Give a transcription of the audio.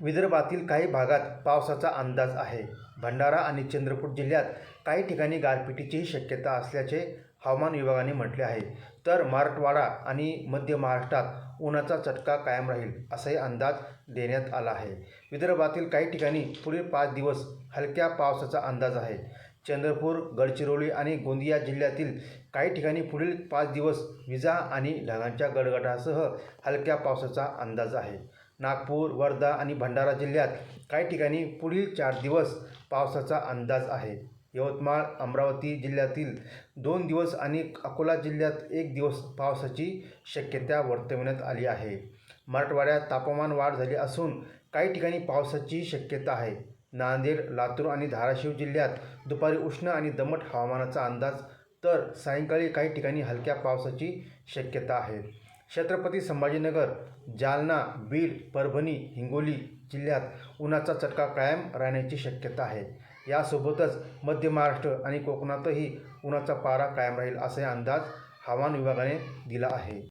विदर्भातील काही भागात पावसाचा अंदाज आहे. भंडारा आणि चंद्रपूर जिल्ह्यात काही ठिकाणी गारपिटीचीही शक्यता असल्याचे हवामान विभागाने म्हटले आहे. तर मराठवाडा आणि मध्य महाराष्ट्रात उन्हाचा चटका कायम राहील असाही अंदाज देण्यात आला आहे. विदर्भातील काही ठिकाणी पुढील पाच दिवस हलक्या पावसाचा अंदाज आहे. चंद्रपूर गडचिरोली आणि गोंदिया जिल्ह्यातील काही ठिकाणी पुढील पाच दिवस विजा आणि ढगांच्या गडगडासह हलक्या पावसाचा अंदाज आहे. नागपूर वर्धा आणि भंडारा जिल्ह्यात काही ठिकाणी पुढील चार दिवस पावसाचा अंदाज आहे. यवतमाळ अमरावती जिल्ह्यातील दोन दिवस आणि अकोला जिल्ह्यात एक दिवस पावसाची शक्यता वर्तविण्यात आली आहे. मराठवाड्यात तापमान वाढ झाली असून काही ठिकाणी पावसाची शक्यता आहे. नांदेड लातूर आणि धाराशिव जिल्ह्यात दुपारी उष्ण आणि दमट हवामानाचा अंदाज तर सायंकाळी काही ठिकाणी हलक्या पावसाची शक्यता आहे. छत्रपती संभाजीनगर जालना बीड परभणी हिंगोली जिल्ह्यात उन्हाचा चटका कायम राहण्याची शक्यता आहे. यासोबतच मध्य महाराष्ट्र आणि कोकणातही उन्हाचा पारा कायम राहील असे अंदाज हवामान विभागाने दिला आहे.